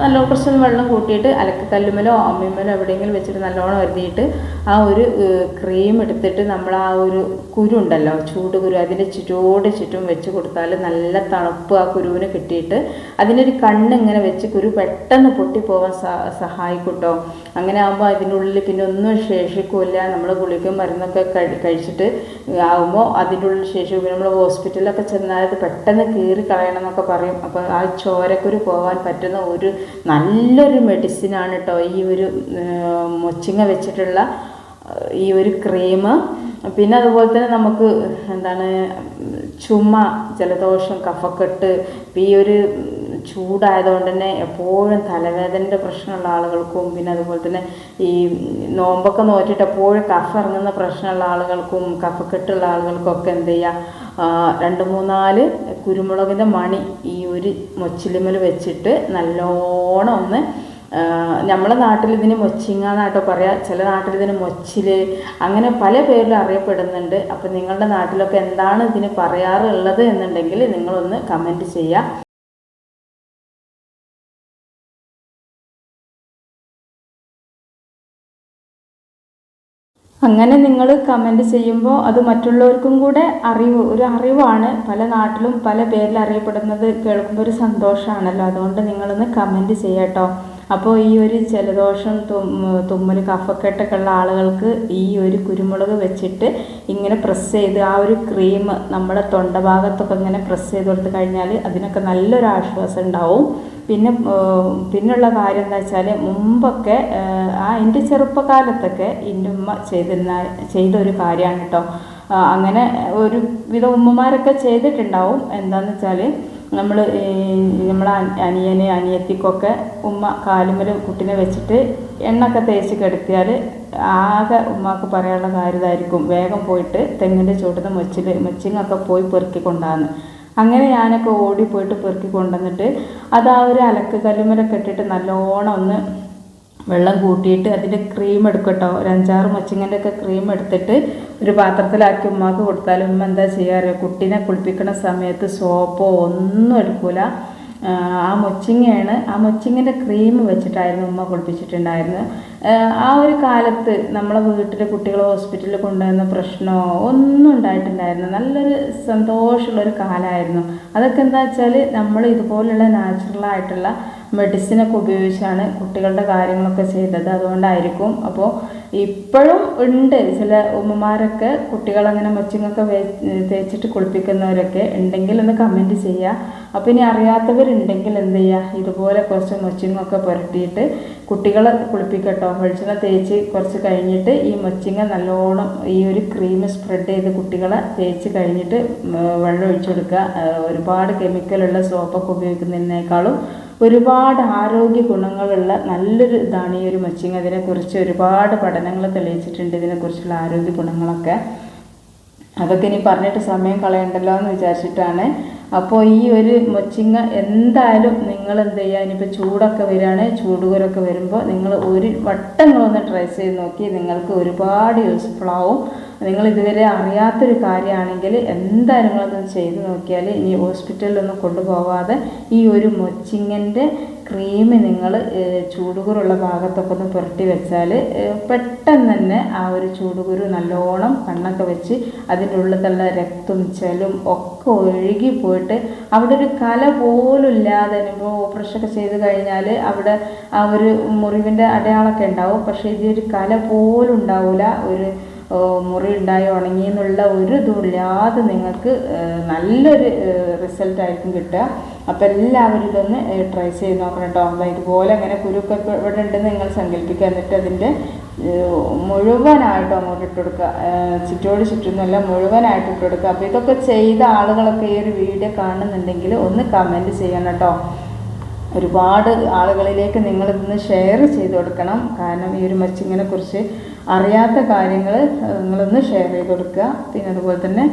നല്ല കുറച്ച് വെള്ളം കൂട്ടിയിട്ട് അലക്ക് കല്ലുമലോ അമ്മിമലോ എവിടെയെങ്കിലും വെച്ചിട്ട് നല്ലോണം വരുത്തിയിട്ട് ആ ഒരു ക്രീം എടുത്തിട്ട് നമ്മൾ ആ ഒരു കുരു ഉണ്ടല്ലോ ചൂട് കുരു അതിന്റെ ചുറ്റോട് ചുറ്റും വെച്ച് കൊടുത്താൽ നല്ല തണുപ്പ് ആ കുരുവിന് കിട്ടിയിട്ട് അതിനൊരു കണ്ണ് ഇങ്ങനെ വെച്ച് കുരു പെട്ടെന്ന് പൊട്ടിപ്പോവാൻ സഹായിക്കൂട്ടോ. അങ്ങനെ ആകുമ്പോൾ അതിന്റെ അതിനുള്ളിൽ പിന്നെ ഒന്നും ശേഷിക്കില്ല. നമ്മൾ ഗുളിക മരുന്നൊക്കെ കഴി കഴിച്ചിട്ട് ആകുമ്പോൾ അതിന്റെ ഉള്ളിൽ ശേഷിക്കും. നമ്മൾ ഹോസ്പിറ്റലിലൊക്കെ ചെന്നാൽ അത് പെട്ടെന്ന് കീറി കളയണം എന്നൊക്കെ പറയും. അപ്പോൾ ആ ചോരക്കുരു പോകാൻ പറ്റുന്ന ഒരു നല്ലൊരു മെഡിസിനാണ് കേട്ടോ ഈ ഒരു മൊച്ചിങ്ങ വെച്ചിട്ടുള്ള ഈ ഒരു ക്രീം. പിന്നെ അതുപോലെ തന്നെ നമുക്ക് എന്താണ് ചുമ ജലദോഷം കഫക്കെട്ട് ഈ ഒരു ചൂടായതുകൊണ്ട് തന്നെ എപ്പോഴും തലവേദനയുടെ പ്രശ്നമുള്ള ആളുകൾക്കും പിന്നെ അതുപോലെ തന്നെ ഈ നോമ്പൊക്കെ നോറ്റിട്ട് എപ്പോഴും കഫ ഇറങ്ങുന്ന പ്രശ്നമുള്ള ആളുകൾക്കും കഫക്കെട്ടുള്ള ആളുകൾക്കും ഒക്കെ എന്ത് ചെയ്യുക രണ്ട് മൂന്നാൽ കുരുമുളകിന്റെ മണി ഈ ഒരു മൊച്ചിലിമൽ വെച്ചിട്ട് നല്ലോണം ഒന്ന് നമ്മളെ നാട്ടിൽ ഇതിന് മൊച്ചിങ്ങ എന്നാട്ടോ പറയാ. ചില നാട്ടിൽ ഇതിന് മൊച്ചിൽ അങ്ങനെ പല പേരിലും അറിയപ്പെടുന്നുണ്ട്. അപ്പം നിങ്ങളുടെ നാട്ടിലൊക്കെ എന്താണ് ഇതിന് പറയാറുള്ളത് എന്നുണ്ടെങ്കിൽ നിങ്ങളൊന്ന് കമന്റ് ചെയ്യുക. അങ്ങനെ നിങ്ങൾ കമന്റ് ചെയ്യുമ്പോൾ അത് മറ്റുള്ളവർക്കും കൂടെ അറിവ് ഒരു അറിവാണ്. പല നാട്ടിലും പല പേരിൽ അറിയപ്പെടുന്നത് കേൾക്കുമ്പോൾ ഒരു സന്തോഷമാണല്ലോ അതുകൊണ്ട് നിങ്ങളൊന്ന് കമന്റ് ചെയ്യാട്ടോ അപ്പോൾ ഈ ഒരു ജലദോഷം തുമ്മ തുമ്മൽ കഫക്കെട്ടൊക്കെ ഉള്ള ആളുകൾക്ക് ഈ ഒരു കുരുമുളക് വെച്ചിട്ട് ഇങ്ങനെ പ്രസ് ചെയ്ത് ആ ഒരു ക്രീം നമ്മുടെ തൊണ്ടഭാഗത്തൊക്കെ ഇങ്ങനെ പ്രസ് ചെയ്ത് കൊടുത്ത് കഴിഞ്ഞാൽ അതിനൊക്കെ നല്ലൊരു ആശ്വാസം ഉണ്ടാവും. പിന്നെ പിന്നുള്ള കാര്യം എന്താ വെച്ചാൽ മുമ്പൊക്കെ ആ എന്റെ ചെറുപ്പകാലത്തൊക്കെ എന്റെ ഉമ്മ ചെയ്തിരുന്ന ചെയ്ത ഒരു കാര്യമാണ് കേട്ടോ. അങ്ങനെ ഒരു വിധ ഉമ്മമാരൊക്കെ ചെയ്തിട്ടുണ്ടാവും. എന്താണെന്ന് വെച്ചാൽ നമ്മൾ നമ്മളെ അനിയന് അനിയത്തിക്കൊക്കെ ഉമ്മ കാലുമൽ കുട്ടിനെ വെച്ചിട്ട് എണ്ണൊക്കെ തേച്ച് കിടത്തിയാൽ ആകെ ഉമ്മാക്ക് പറയാനുള്ള കാര്യം ഇതായിരിക്കും വേഗം പോയിട്ട് തെങ്ങിന്റെ ചുവട്ടിൽ നിന്ന് മൊച്ചിൽ മച്ചിങ്ങൊക്കെ പോയി പെറുക്കി കൊണ്ടാന്ന് അങ്ങനെ ഞാനൊക്കെ ഓടിപ്പോയിട്ട് പെറുക്കി കൊണ്ടുവന്നിട്ട് അത് ആ ഒരു അലക്ക് കല്ലുമലൊക്കെ ഇട്ടിട്ട് നല്ലോണം ഒന്ന് വെള്ളം കൂട്ടിയിട്ട് അതിന്റെ ക്രീം എടുക്കട്ടോ. ഒരു അഞ്ചാറ് മച്ചിങ്ങന്റെ ഒക്കെ ക്രീം എടുത്തിട്ട് ഒരു പാത്രത്തിലാക്കി ഉമ്മാക്ക് കൊടുത്താൽ ഉമ്മ എന്താ ചെയ്യാറ് കുട്ടീനെ കുളിപ്പിക്കുന്ന സമയത്ത് സോപ്പോ ഒന്നും എടുക്കൂല. ആ, മൊച്ചിങ്ങയാണ് ആ മൊച്ചിങ്ങിന്റെ ക്രീം വെച്ചിട്ടായിരുന്നു ഉമ്മ കുളിപ്പിച്ചിട്ടുണ്ടായിരുന്നത്. ആ ഒരു കാലത്ത് നമ്മളെ വീട്ടിലെ കുട്ടികളെ ഹോസ്പിറ്റലിൽ കൊണ്ടുവന്ന പ്രശ്നമോ ഒന്നും ഉണ്ടായിട്ടുണ്ടായിരുന്നു നല്ലൊരു സന്തോഷമുള്ളൊരു കാലമായിരുന്നു. അതൊക്കെ എന്താ വെച്ചാൽ നമ്മൾ ഇതുപോലുള്ള നാച്ചുറലായിട്ടുള്ള മെഡിസിനൊക്കെ ഉപയോഗിച്ചാണ് കുട്ടികളുടെ കാര്യങ്ങളൊക്കെ ചെയ്തത്. അതുകൊണ്ടായിരിക്കും അപ്പോൾ ഇപ്പോഴും ഉണ്ട്. ചില ഉമ്മമാരൊക്കെ കുട്ടികളങ്ങനെ മച്ചിങ്ങൊക്കെ വേ തേച്ചിട്ട് കുളിപ്പിക്കുന്നവരൊക്കെ ഉണ്ടെങ്കിൽ ഒന്ന് കമന്റ് ചെയ്യുക അപ്പോൾ ഇനി അറിയാത്തവരുണ്ടെങ്കിൽ എന്ത് ചെയ്യുക ഇതുപോലെ കുറച്ച് മച്ചിങ്ങൊക്കെ പുരട്ടിയിട്ട് കുട്ടികളെ കുളിപ്പിക്കട്ടോ. വെളിച്ചെണ്ണ തേച്ച് കുറച്ച് കഴിഞ്ഞിട്ട് ഈ മച്ചിങ്ങ നല്ലോണം ഈ ഒരു ക്രീം സ്പ്രെഡ് ചെയ്ത് കുട്ടികളെ തേച്ച് കഴിഞ്ഞിട്ട് വെള്ളം ഒഴിച്ചു കൊടുക്കുക ഒരുപാട് കെമിക്കലുള്ള സോപ്പൊക്കെ ഉപയോഗിക്കുന്നതിനേക്കാളും ഒരുപാട് ആരോഗ്യ ഗുണങ്ങളുള്ള നല്ലൊരു ഇതാണ് ഈ ഒരു മച്ചിങ്. അതിനെക്കുറിച്ച് ഒരുപാട് പഠനങ്ങൾ തെളിയിച്ചിട്ടുണ്ട്. ഇതിനെക്കുറിച്ചുള്ള ആരോഗ്യ ഗുണങ്ങളൊക്കെ. അതൊക്കെ ഇനി പറഞ്ഞിട്ട് സമയം കളയണ്ടല്ലോ എന്ന് വിചാരിച്ചിട്ടാണ് അപ്പോൾ ഈ ഒരു മൊച്ചിങ്ങ എന്തായാലും നിങ്ങൾ എന്ത് ചെയ്യുക ഇനിയിപ്പോൾ ചൂടൊക്കെ വരികയാണ് ചൂടുകുരൊക്കെ വരുമ്പോൾ നിങ്ങൾ ഒരു വട്ടങ്ങളൊന്ന് ട്രൈ ചെയ്ത് നോക്കി നിങ്ങൾക്ക് ഒരുപാട് യൂസ്ഫുൾ ആവും. നിങ്ങൾ ഇതുവരെ അറിയാത്തൊരു കാര്യമാണെങ്കിൽ എന്തായാലും നിങ്ങളൊന്ന് ചെയ്ത് നോക്കിയാൽ ഇനി ഹോസ്പിറ്റലിലൊന്നും കൊണ്ടുപോകാതെ ഈ ഒരു മൊച്ചിങ്ങന്റെ ക്രീം നിങ്ങൾ ചൂടുകുരുള്ള ഭാഗത്തൊക്കെ ഒന്ന് പുരട്ടി വെച്ചാൽ പെട്ടെന്ന് തന്നെ ആ ഒരു ചൂടുകുരു നല്ലോണം കണ്ണൊക്കെ വെച്ച് അതിന്റെ ഉള്ളിലുള്ള രക്തം ചെലും ഒക്കെ ഒഴുകി പോയിട്ട് അവിടെ ഒരു കല പോലും ഇല്ലാതെ ഇപ്പോൾ ഓപ്പറേഷനൊക്കെ ചെയ്ത് കഴിഞ്ഞാൽ അവിടെ ആ ഒരു മുറിവിന്റെ അടയാളമൊക്കെ ഉണ്ടാവും. പക്ഷേ ഇതൊരു കല പോലും ഉണ്ടാവില്ല ഒരു മുറി ഉണ്ടായി ഉണങ്ങി എന്നുള്ള ഒരു ഇതുമില്ലാതെ നിങ്ങൾക്ക് നല്ലൊരു റിസൾട്ട് ആയിരിക്കും കിട്ടുക. അപ്പോൾ എല്ലാവരും ഇതൊന്ന് ട്രൈ ചെയ്ത് നോക്കണം കേട്ടോ അപ്പോൾ ഇതുപോലെ അങ്ങനെ കുരുക്കെ ഇപ്പൊ ഇവിടെ ഉണ്ടെന്ന് നിങ്ങൾ സങ്കല്പിക്കുക. എന്നിട്ട് അതിന്റെ മുഴുവനായിട്ട് അങ്ങോട്ട് ഇട്ട് കൊടുക്കുക. ചുറ്റോട് ചുറ്റുന്നല്ല മുഴുവനായിട്ട് ഇട്ട് കൊടുക്കുക. അപ്പോൾ ഇതൊക്കെ ചെയ്ത ആളുകളൊക്കെ ഈ ഒരു വീഡിയോ കാണുന്നുണ്ടെങ്കിൽ ഒന്ന് കമന്റ് ചെയ്യണം കേട്ടോ ഒരുപാട് ആളുകളിലേക്ക് നിങ്ങളിതൊന്ന് ഷെയർ ചെയ്ത് കൊടുക്കണം. കാരണം ഈ ഒരു മച്ചിങ്ങിനെ കുറിച്ച് അറിയാത്ത കാര്യങ്ങൾ നിങ്ങളൊന്ന് ഷെയർ ചെയ്ത് കൊടുക്കുക. പിന്നെ അതുപോലെ തന്നെ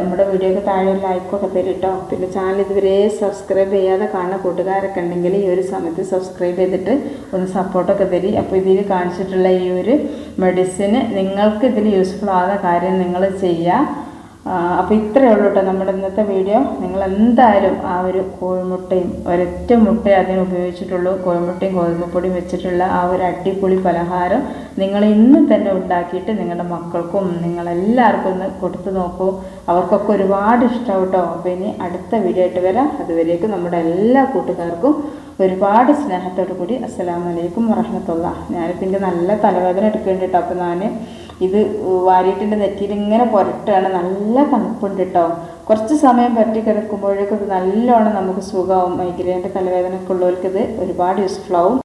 നമ്മുടെ വീഡിയോക്ക് താഴെ ലൈക്കൊക്കെ തരും കേട്ടോ പിന്നെ ചാനൽ ഇതുവരെ സബ്സ്ക്രൈബ് ചെയ്യാതെ കാണുന്ന കൂട്ടുകാരൊക്കെ ഉണ്ടെങ്കിൽ ഈ ഒരു സമയത്ത് സബ്സ്ക്രൈബ് ചെയ്തിട്ട് ഒന്ന് സപ്പോർട്ടൊക്കെ തരി. അപ്പോൾ ഇതിൽ കാണിച്ചിട്ടുള്ള ഈ ഒരു മെഡിസിന് നിങ്ങൾക്ക് ഇതിൽ യൂസ്ഫുൾ ആകുന്ന കാര്യം നിങ്ങൾ ചെയ്യുക. അപ്പോൾ ഇത്രയേ ഉള്ളൂ കേട്ടോ നമ്മുടെ ഇന്നത്തെ വീഡിയോ നിങ്ങൾ എന്തായാലും ആ ഒരു കോഴിമുട്ടയും ഒരൊറ്റ മുട്ടയും അതിന് ഉപയോഗിച്ചിട്ടുള്ളൂ. കോഴിമുട്ടയും ഗോതമ്പപ്പൊടിയും വെച്ചിട്ടുള്ള ആ ഒരു അടിപൊളി പലഹാരം നിങ്ങൾ ഇന്ന് തന്നെ ഉണ്ടാക്കിയിട്ട് നിങ്ങളുടെ മക്കൾക്കും നിങ്ങളെല്ലാവർക്കും ഒന്ന് കൊടുത്തു നോക്കൂ. അവർക്കൊക്കെ ഒരുപാട് ഇഷ്ടമാവും കേട്ടോ അപ്പോൾ ഇനി അടുത്ത വീഡിയോ ആയിട്ട് വരാം. അതുവരേക്കും നമ്മുടെ എല്ലാ കൂട്ടുകാർക്കും ഒരുപാട് സ്നേഹത്തോടു കൂടി അസ്സലാമലൈക്കും വറഹമത്തുള്ള ഞാനിപ്പോൾ എനിക്ക് നല്ല തലവേദന എടുക്കേണ്ടിട്ടോ അപ്പോൾ ഞാൻ ഇത് വാരിയിട്ടിന്റെ നെറ്റിയിൽ ഇങ്ങനെ പുരട്ടുകയാണ് നല്ല തണുപ്പുണ്ട് കേട്ടോ കുറച്ച് സമയം പറ്റി കിടക്കുമ്പോഴേക്കും ഇത് നല്ലോണം നമുക്ക് സുഖമാവും. മൈഗ്രൈന്റെ തലവേദനയൊക്കെ ഉള്ളവർക്ക് ഇത് ഒരുപാട് യൂസ്ഫുൾ ആവും.